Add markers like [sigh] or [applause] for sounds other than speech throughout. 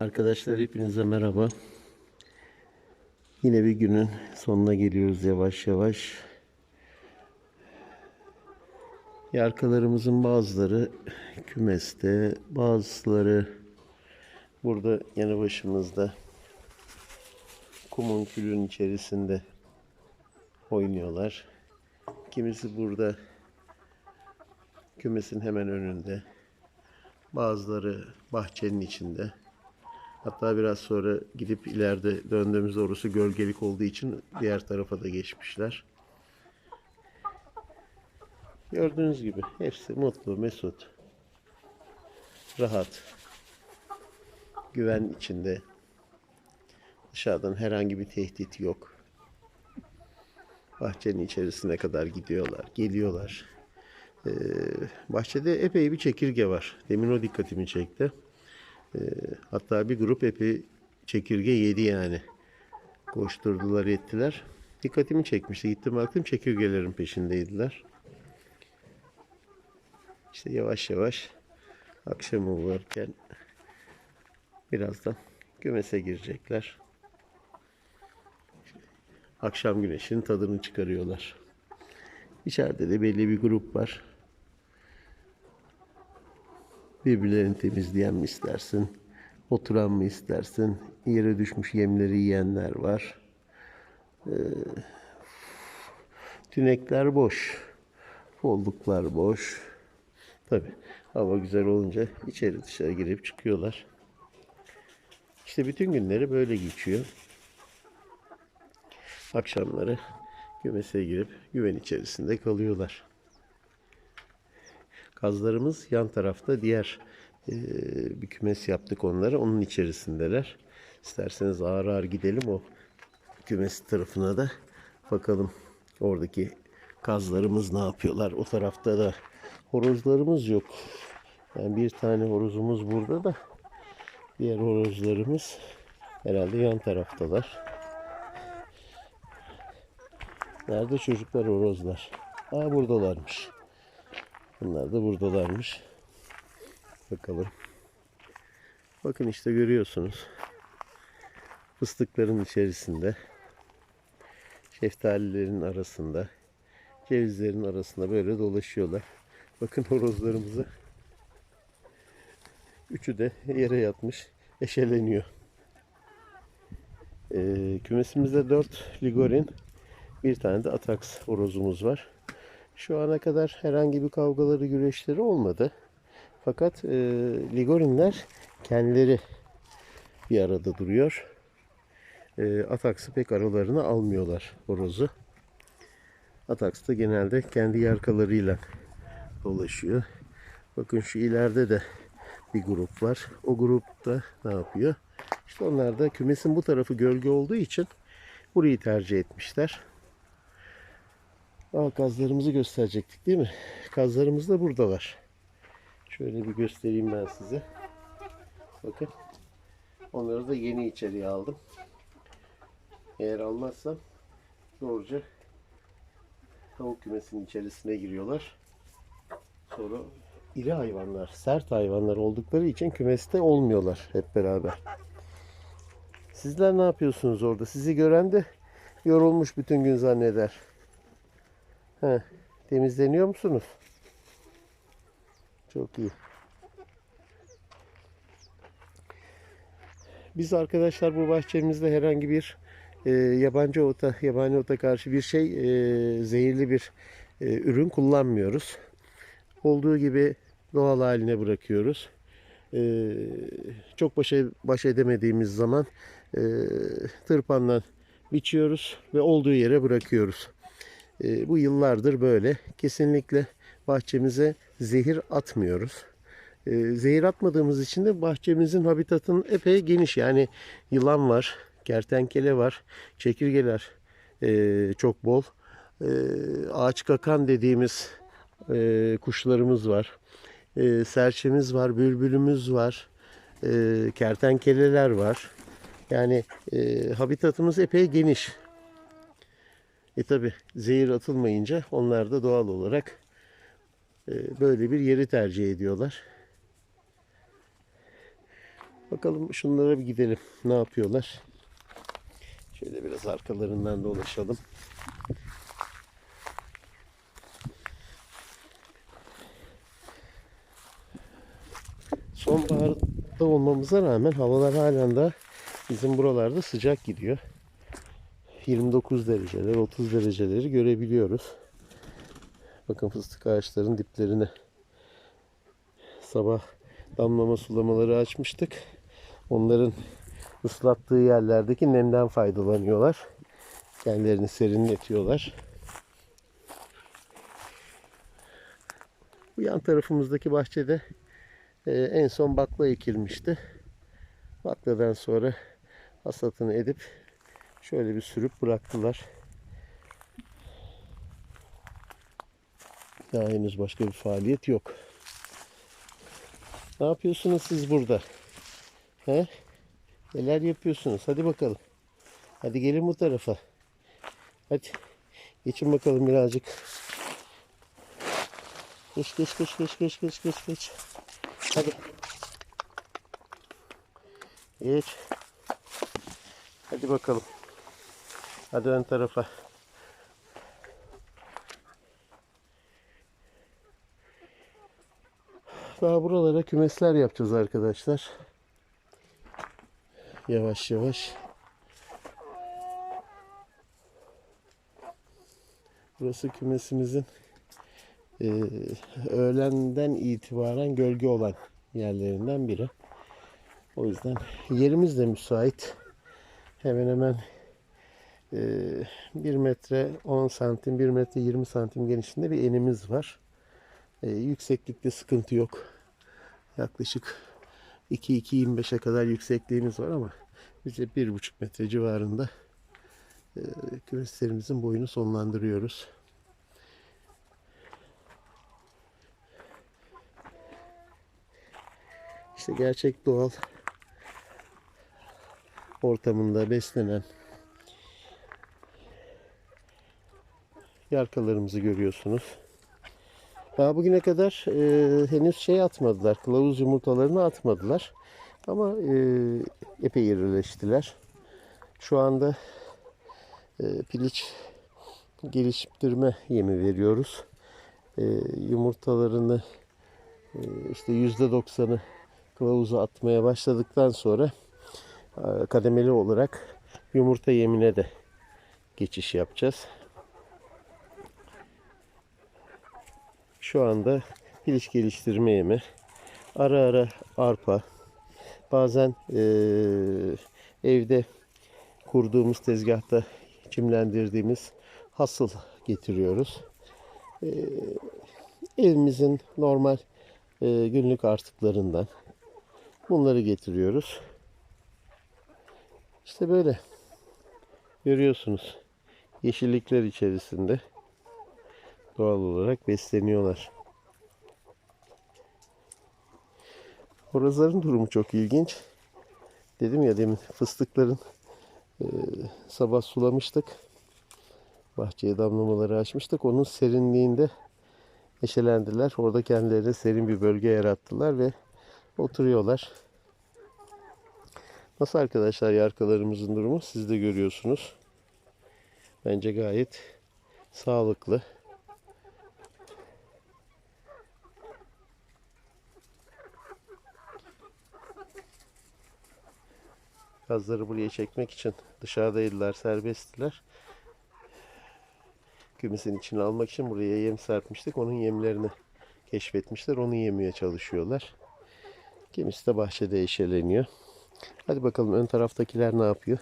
Arkadaşlar hepinize merhaba. Yine bir günün sonuna geliyoruz yavaş yavaş. Yarkalarımızın bazıları kümeste, bazıları burada yanı başımızda kumun külün içerisinde oynuyorlar. Kimisi burada kümesin hemen önünde. Bazıları bahçenin içinde. Hatta biraz sonra gidip ileride döndüğümüzde orası gölgelik olduğu için diğer tarafa da geçmişler. Gördüğünüz gibi hepsi mutlu, mesut, rahat, güven içinde. Dışarıdan herhangi bir tehdit yok. Bahçenin içerisine kadar gidiyorlar, geliyorlar. Ee, bahçede epey bir çekirge var. Demin o dikkatimi çekti. Hatta bir grup epey çekirge yedi yani. Koşturdular ettiler. Dikkatimi çekmişti. Gittim baktım çekirgelerin peşindeydiler. İşte yavaş yavaş akşam olurken birazdan kümese girecekler. Akşam güneşinin tadını çıkarıyorlar. İçeride de belli bir grup var. Birbirlerini temizleyen mi istersin? Oturan mı istersin? Yere düşmüş yemleri yiyenler var. Ee, tünekler boş. Folluklar boş. Tabi hava güzel olunca içeri dışarı girip çıkıyorlar. İşte bütün günleri böyle geçiyor. Akşamları kümese girip güven içerisinde kalıyorlar. Kazlarımız yan tarafta diğer e, bir kümes yaptık onlara. Onun içerisindeler. İsterseniz ağır ağır gidelim o kümes tarafına da bakalım oradaki kazlarımız ne yapıyorlar. O tarafta da horozlarımız yok. Yani bir tane horozumuz burada da diğer horozlarımız herhalde yan taraftalar. Nerede çocuklar horozlar? Aa buradalarmış. Bunlar da buradalarmış. Bakalım. Bakın işte görüyorsunuz. Fıstıkların içerisinde. Şeftalilerin arasında. Cevizlerin arasında böyle dolaşıyorlar. Bakın horozlarımızı. Üçü de yere yatmış. Eşeleniyor. Ee, kümesimizde 4 ligorin, bir tane de ataks horozumuz var. Şu ana kadar herhangi bir kavgaları, güreşleri olmadı. Fakat e, ligorinler kendileri bir arada duruyor. E, ataksı pek aralarına almıyorlar horozu. Ataks da genelde kendi yarkalarıyla dolaşıyor. Bakın şu ileride de bir grup var. O grupta ne yapıyor? İşte onlar da kümesin bu tarafı gölge olduğu için burayı tercih etmişler. Aa, kazlarımızı gösterecektik değil mi? Kazlarımız da buradalar. Şöyle bir göstereyim ben size. Bakın. Onları da yeni içeriye aldım. Eğer almazsam doğruca tavuk kümesinin içerisine giriyorlar. Sonra iri hayvanlar, sert hayvanlar oldukları için kümeste olmuyorlar hep beraber. Sizler ne yapıyorsunuz orada? Sizi gören de yorulmuş bütün gün zanneder. He, temizleniyor musunuz? Çok iyi. Biz arkadaşlar bu bahçemizde herhangi bir e, yabancı ota, yabani ota karşı bir şey e, zehirli bir e, ürün kullanmıyoruz. Olduğu gibi doğal haline bırakıyoruz. E, çok baş, baş edemediğimiz zaman e, tırpanla biçiyoruz ve olduğu yere bırakıyoruz. E, bu yıllardır böyle. Kesinlikle bahçemize zehir atmıyoruz. E, zehir atmadığımız için de bahçemizin habitatının epey geniş. Yani yılan var, kertenkele var, çekirgeler e, çok bol. E, ağaç kakan dediğimiz e, kuşlarımız var. E, serçemiz var, bülbülümüz var. E, kertenkeleler var. Yani e, habitatımız epey geniş. E tabi zehir atılmayınca onlar da doğal olarak e, böyle bir yeri tercih ediyorlar. Bakalım şunlara bir gidelim. Ne yapıyorlar? Şöyle biraz arkalarından dolaşalım. Sonbaharda olmamıza rağmen havalar halen de bizim buralarda sıcak gidiyor. 29 dereceler, 30 dereceleri görebiliyoruz. Bakın fıstık ağaçların diplerine sabah damlama sulamaları açmıştık. Onların ıslattığı yerlerdeki nemden faydalanıyorlar. Kendilerini serinletiyorlar. Bu yan tarafımızdaki bahçede e, en son bakla ekilmişti. Bakladan sonra hasatını edip şöyle bir sürüp bıraktılar. Daha henüz başka bir faaliyet yok. Ne yapıyorsunuz siz burada? He? Neler yapıyorsunuz? Hadi bakalım. Hadi gelin bu tarafa. Hadi. Geçin bakalım birazcık. Geç geç geç geç geç geç geç geç. Hadi. Geç. Hadi bakalım. Hadi ön tarafa. Daha buralara kümesler yapacağız arkadaşlar. Yavaş yavaş. Burası kümesimizin eee, öğlenden itibaren gölge olan yerlerinden biri. O yüzden yerimiz de müsait. Hemen hemen 1 metre 10 santim, 1 metre 20 santim genişliğinde bir enimiz var. Eee, yükseklikte sıkıntı yok. Yaklaşık 2-2.25'e kadar yüksekliğimiz var ama biz de 1,5 metre civarında eee kümeslerimizin boyunu sonlandırıyoruz. İşte gerçek doğal ortamında beslenen yarkalarımızı görüyorsunuz. Daha bugüne kadar e, henüz şey atmadılar. Kılavuz yumurtalarını atmadılar. Ama e, epey irileştiler. Şu anda e, piliç geliştirme yemi veriyoruz. E, yumurtalarını e, işte yüzde doksanı kılavuza atmaya başladıktan sonra e, kademeli olarak yumurta yemine de geçiş yapacağız. Şu anda piliç geliştirme yemi. Ara ara arpa. Bazen eee, evde kurduğumuz tezgahta çimlendirdiğimiz hasıl getiriyoruz. Eee, evimizin normal eee, günlük artıklarından bunları getiriyoruz. İşte böyle. Görüyorsunuz. Yeşillikler içerisinde doğal olarak besleniyorlar. Horozların durumu çok ilginç. Dedim ya demin fıstıkların e, sabah sulamıştık. Bahçeye damlamaları açmıştık. Onun serinliğinde neşelendiler. Orada kendilerine serin bir bölge yarattılar ve oturuyorlar. Nasıl arkadaşlar yarkalarımızın durumu? Siz de görüyorsunuz. Bence gayet sağlıklı. Gazları buraya çekmek için dışarıdaydılar, serbesttiler. Kümesin içine almak için buraya yem serpmiştik. Onun yemlerini keşfetmişler. Onu yemeye çalışıyorlar. Kimisi de bahçede eşeleniyor. Hadi bakalım ön taraftakiler ne yapıyor?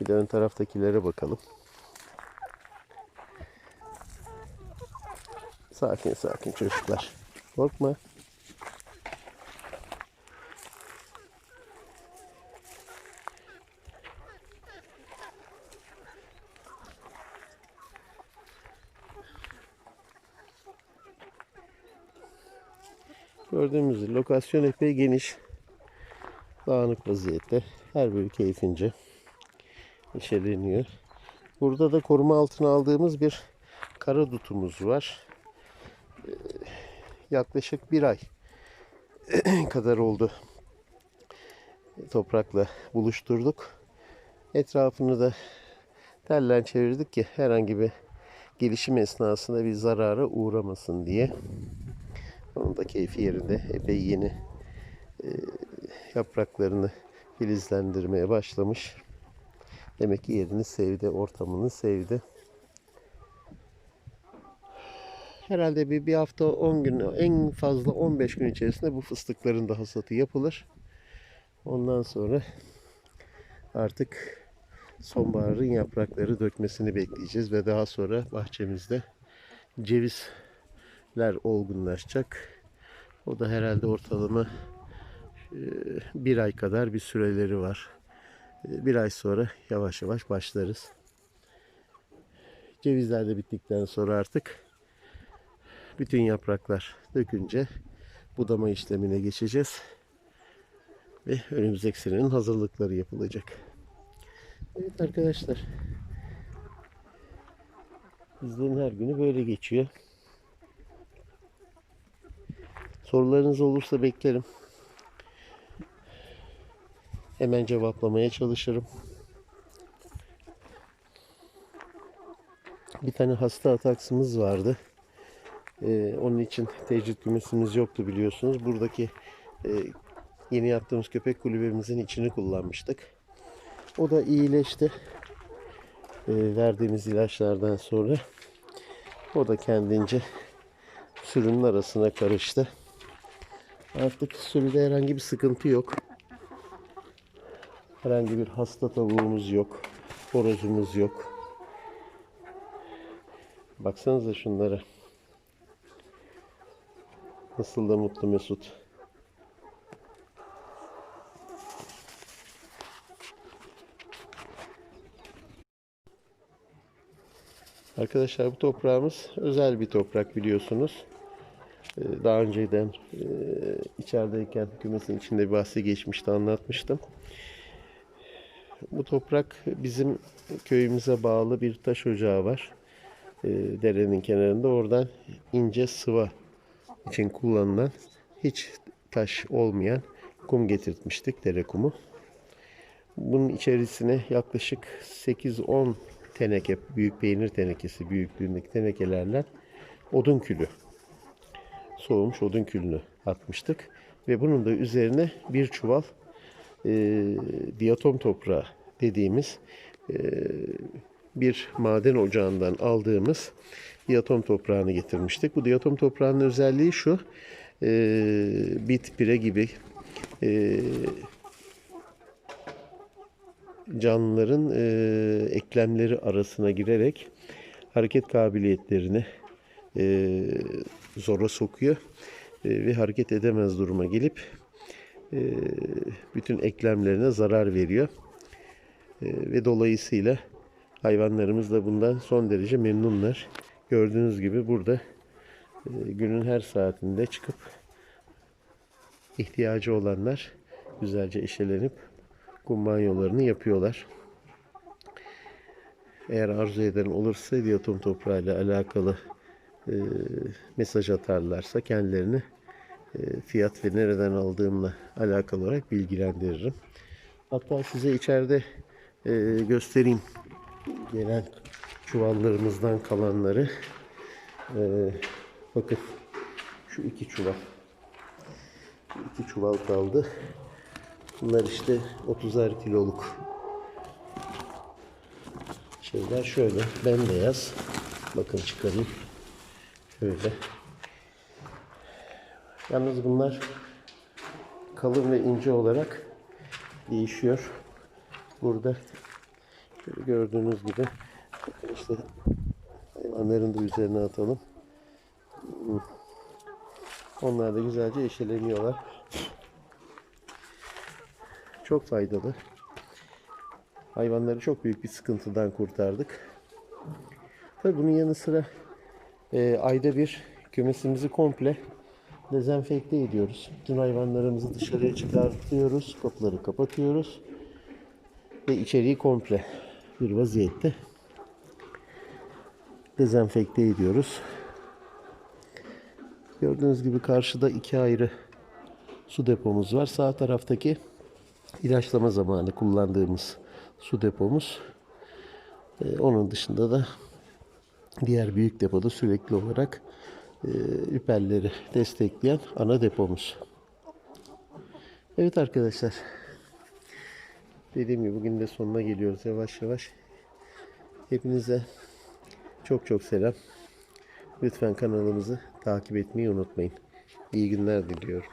Bir de ön taraftakilere bakalım. Sakin sakin çocuklar. Korkma. Gördüğümüz gibi lokasyon epey geniş. Dağınık vaziyette. Her biri keyfince neşeleniyor. Burada da koruma altına aldığımız bir kara dutumuz var. Ee, Yaklaşık bir ay [clears throat] kadar oldu. toprakla buluşturduk. Etrafını da tellen çevirdik ki herhangi bir gelişim esnasında bir zarara uğramasın diye. Onun da keyfi yerinde. Epey yeni e, yapraklarını filizlendirmeye başlamış. Demek ki yerini sevdi, ortamını sevdi. Herhalde bir, bir hafta 10 gün, en fazla 15 gün içerisinde bu fıstıkların da hasatı yapılır. Ondan sonra artık sonbaharın yaprakları dökmesini bekleyeceğiz ve daha sonra bahçemizde cevizler olgunlaşacak. O da herhalde ortalama e, bir ay kadar bir süreleri var. E, Bir ay sonra yavaş yavaş başlarız. Cevizler de bittikten sonra artık bütün yapraklar dökünce budama işlemine geçeceğiz. Ve önümüzdeki senenin hazırlıkları yapılacak. Evet arkadaşlar. Bizlerin her günü böyle geçiyor. Sorularınız olursa beklerim. Hemen cevaplamaya çalışırım. Bir tane hasta ataksımız vardı. Ee, onun için tecrit kümesimiz yoktu biliyorsunuz. Buradaki e, yeni yaptığımız köpek kulübemizin içini kullanmıştık. O da iyileşti. Ee, verdiğimiz ilaçlardan sonra o da kendince sürünün arasına karıştı. Artık sürüde herhangi bir sıkıntı yok. Herhangi bir hasta tavuğumuz yok. Horozumuz yok. Baksanıza şunlara. Nasıl da mutlu mesut. Arkadaşlar bu toprağımız özel bir toprak biliyorsunuz. Ee, Daha önceden e, içerideyken kümesin içinde bir bahsi geçmişti anlatmıştım. Bu toprak bizim köyümüze bağlı bir taş ocağı var. Ee, Derenin kenarında oradan ince sıva için kullanılan hiç taş olmayan kum getirtmiştik dere kumu. Bunun içerisine yaklaşık 8-10 teneke, büyük peynir tenekesi büyüklüğündeki tenekelerle odun külü, soğumuş odun külünü atmıştık. Ve bunun da üzerine bir çuval e, diatom toprağı dediğimiz e, bir maden ocağından aldığımız diatom toprağını getirmiştik. Bu diatom toprağının özelliği şu, e, bit pire gibi e, canlıların e, eklemleri arasına girerek hareket kabiliyetlerini e, zora sokuyor E, ve hareket edemez duruma gelip e, bütün eklemlerine zarar veriyor E, ve dolayısıyla hayvanlarımız da bundan son derece memnunlar. Gördüğünüz gibi burada e, günün her saatinde çıkıp ihtiyacı olanlar güzelce eşelenip kum banyolarını yapıyorlar. Eğer arzu eden olursa diatom toprağıyla alakalı e, mesaj atarlarsa kendilerini e, fiyat ve nereden aldığımla alakalı olarak bilgilendiririm. Hatta size içeride e, göstereyim gelen çuvallarımızdan kalanları. Bakın şu iki çuval. Şu iki çuval kaldı. Bunlar işte 30'ar kiloluk şeyler şöyle bembeyaz. Bakın çıkarayım. Şöyle. Yalnız bunlar kalın ve ince olarak değişiyor. Burada şöyle gördüğünüz gibi işte hayvanların da üzerine atalım. Onlar da güzelce eşeleniyorlar. Çok faydalı. Hayvanları çok büyük bir sıkıntıdan kurtardık. Tabii bunun yanı sıra e, ayda bir kümesimizi komple dezenfekte ediyoruz. Bütün hayvanlarımızı dışarıya çıkartıyoruz. Kapıları kapatıyoruz. Ve içeriği komple bir vaziyette dezenfekte ediyoruz. Gördüğünüz gibi karşıda iki ayrı su depomuz var. Sağ taraftaki ilaçlama zamanı kullandığımız su depomuz. Ee, onun dışında da diğer büyük depoda sürekli olarak e, üperleri destekleyen ana depomuz. Evet arkadaşlar. Dediğim gibi bugün de sonuna geliyoruz yavaş yavaş. Hepinize çok çok selam. Lütfen kanalımızı takip etmeyi unutmayın. İyi günler diliyorum.